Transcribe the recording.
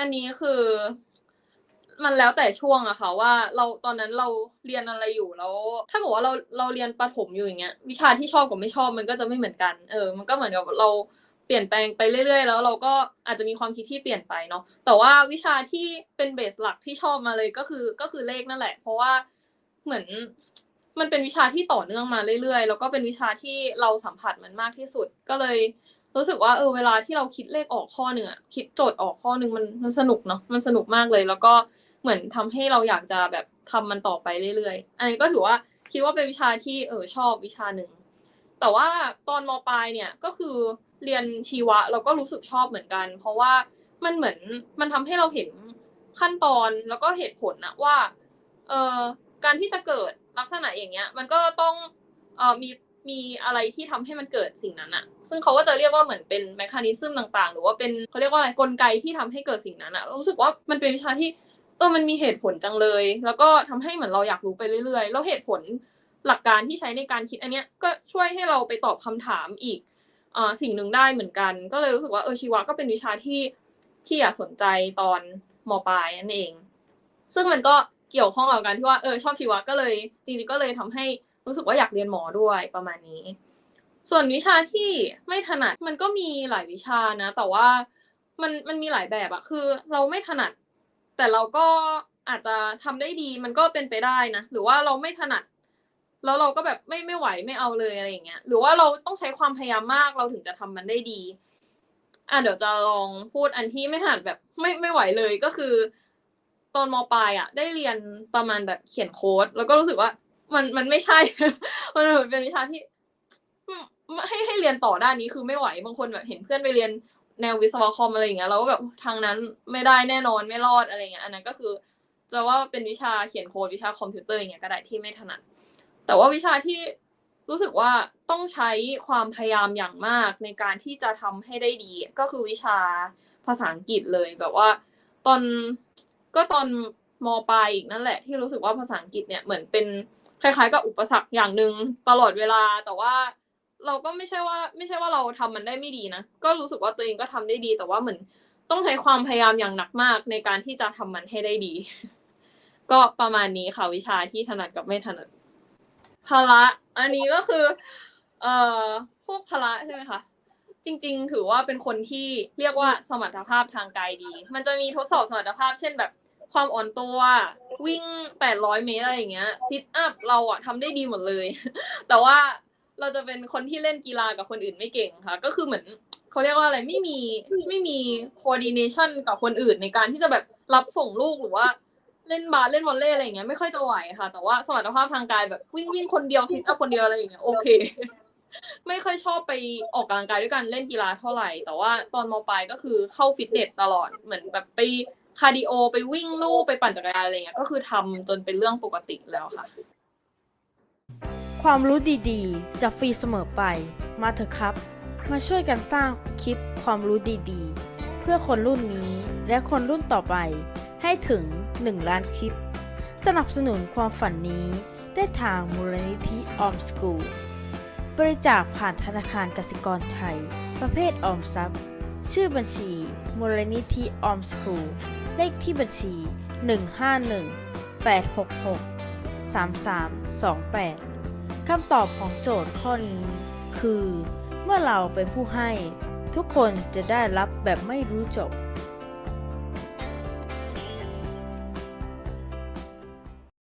อันนี้คือ มันแล้วแต่ช่วงอะค่ะ ว่าเราตอนนั้นเราเรียนอะไรอยู่แล้ว ถ้าเกิดว่าเราเราเรียนประถมอยู่อย่างเงี้ย วิชาที่ชอบกับไม่ชอบมันก็จะไม่เหมือนกัน เออ มันก็เหมือนกับเราเปลี่ยนแปลงไปเรื่อยๆ แล้วเราก็อาจจะมีความคิดที่เปลี่ยนไปเนาะแต่ว่าวิชาที่เป็นเบสหลักที่ชอบมาเลยก็คือก็คือเลขนั่นแหละ เพราะว่าเหมือนมันเป็นวิชาที่ต่อเนื่องมาเรื่อยๆ แล้วก็เป็นวิชาที่เราสัมผัสมันมากที่สุดก็เลย รู้สึกว่าเออเวลาที่เราคิดเลขออกข้อหนึ่งอะคิดโจทย์ออกข้อหนึ่งมันมันสนุกเนาะมันสนุกมากเลย แล้วก็เหมือนทำให้เราอยากจะแบบทำมันต่อไปเรื่อยๆ อันนี้ก็ถือว่าคิดว่าเป็นวิชาที่เออชอบวิชาหนึ่งแต่ว่าตอนมปลายเนี่ยก็คือเรียนชีวะเราก็รู้สึกชอบเหมือนกัน เพราะว่ามันเหมือนมันทำให้เราเห็นขั้นตอนแล้วก็เหตุผลนะว่าเออการที่จะเกิดลักษณะอย่างเงี้ย มันก็ต้องเออมี มีอะไรที่ทำให้มันเกิดสิ่งนั้นอะซึ่งเขาก็จะเรียกว่าเหมือนเป็นแมคานิซึมต่างๆ หรือว่าเป็นเขาเรียกว่าอะไรกลไกที่ทำให้เกิดสิ่งนั้นอะรู้สึกว่ามันเป็นวิชาที่เออมันมีเหตุผลจังเลย แล้วก็ทำให้เหมือนเราอยากรู้ไปเรื่อยๆ แล้วเหตุผลหลักการที่ใช้ในการคิดอันเนี้ยก็ช่วยให้เราไปตอบคำถามอีกอ่าสิ่งหนึ่งได้เหมือนกัน ก็เลยรู้สึกว่าเออชีวะก็เป็นวิชาที่ที่อยากสนใจตอนมปลายนั่นเอง ซึ่งมันก็เกี่ยวข้องกับการที่ว่าเออชอบชีวะก็เลยจริงๆก็เลยทำให้ รู้สึกว่าอยากเรียนหมอด้วยประมาณนี้ ส่วนวิชาที่ไม่ถนัดมันก็มีหลายวิชานะ แต่ว่ามันมันมีหลายแบบอะคือเราไม่ถนัด แต่เราก็อาจจะทำได้ดีมันก็เป็นไปได้นะหรือว่าเราไม่ถนัด แล้วเราก็แบบไม่ไม่ไหวไม่เอาเลยอะไรอย่างเงี้ยหรือว่าเราต้องใช้ความพยายามมากเราถึงจะทำมันได้ดีอะเดี๋ยวจะลองพูดอันที่ไม่ถนัดแบบไม่ไม่ไหวเลยก็คือ ตอนมปลายอะ ได้เรียนประมาณแบบเขียนโค้ด แล้วก็รู้สึกว่า มันมันไม่ใช่ มันเป็นวิชาที่ให้ให้เรียนต่อด้านนี้คือไม่ไหวบางคนแบบเห็นเพื่อนไปเรียนแนววิศวคอมอะไรอย่างเงี้ยเราก็แบบทางนั้นไม่ได้แน่นอนไม่รอดอะไรเงี้ย อันนั้นก็คือจะว่าเป็นวิชาเขียนโค้ดวิชาคอมพิวเตอร์อย่างเงี้ยก็ได้ที่ไม่ถนัด แต่ว่าวิชาที่รู้สึกว่าต้องใช้ความพยายามอย่างมากในการที่จะทำให้ได้ดี ก็คือวิชาภาษาอังกฤษเลยแบบว่า ตอนก็ตอนมปลายอีกนั่นแหละ ที่รู้สึกว่าภาษาอังกฤษเนี่ยเหมือนเป็น คล้ายๆ กับอุปสรรคอย่างหนึ่งตลอดเวลาแต่ว่าเราก็ไม่ใช่ว่า ไม่ใช่ว่าเราทำมันได้ไม่ดีนะ ก็รู้สึกว่าตัวเองก็ทำได้ดี แต่ว่าเหมือนต้องใช้ความพยายามอย่างหนักมากในการที่จะทำมันให้ได้ดี ก็ประมาณนี้ค่ะวิชาที่ถนัดกับไม่ถนัดพละอันนี้ก็คือ เอ่อพวกพละใช่ไหมคะจริง ๆ ถือว่าเป็นคนที่เรียกว่าสมรรถภาพทางกายดี มันจะมีทดสอบสมรรถภาพเช่นแบบ ความอ่อนตัววิ่ง 800 เมตรอะไรอย่างเงี้ยซิทอัพเราอะทำได้ดีหมดเลย แต่ว่าเราจะเป็นคนที่เล่นกีฬากับคนอื่นไม่เก่งค่ะ ก็คือเหมือนเขาเรียกว่าอะไรไม่มีไม่มี coordination กับคนอื่นในการที่จะแบบรับส่งลูกหรือว่าเล่นบาสเล่นวอลเลย์อะไรอย่างเงี้ยไม่ค่อยจะไหวค่ะ แต่ว่าสมรรถภาพทางกายแบบวิ่งวิ่งคนเดียวซิทอัพคนเดียวอะไรอย่างเงี้ยโอเค ไม่ค่อยชอบไปออกกำลังกายด้วยกันเล่นกีฬาเท่าไหร่ แต่ว่าตอนมปลายก็คือเข้าฟิตเนสตลอดเหมือนแบบไป คาร์ดิโอไปวิ่งลู่ไปปั่นจักรยานอะไรเงี้ยก็คือทำจนเป็นเรื่องปกติแล้วค่ะ ความรู้ดีๆ จะฟรีเสมอไป มาเถอะครับ มาช่วยกันสร้างคลิปความรู้ดีๆ เพื่อคนรุ่นนี้และคนรุ่นต่อไป ให้ถึง 1 ล้านคลิป สนับสนุนความฝันนี้ได้ทางมูลนิธิออมสกูลบริจาคผ่านธนาคารกสิกรไทย ประเภทออมทรัพย์ ชื่อบัญชีมูลนิธิออมสกูล เลขที่บัญชี 151 866 3328 คำตอบของโจทย์ข้อนี้ คือ เมื่อเราเป็นผู้ให้ ทุกคนจะได้รับแบบไม่รู้จบ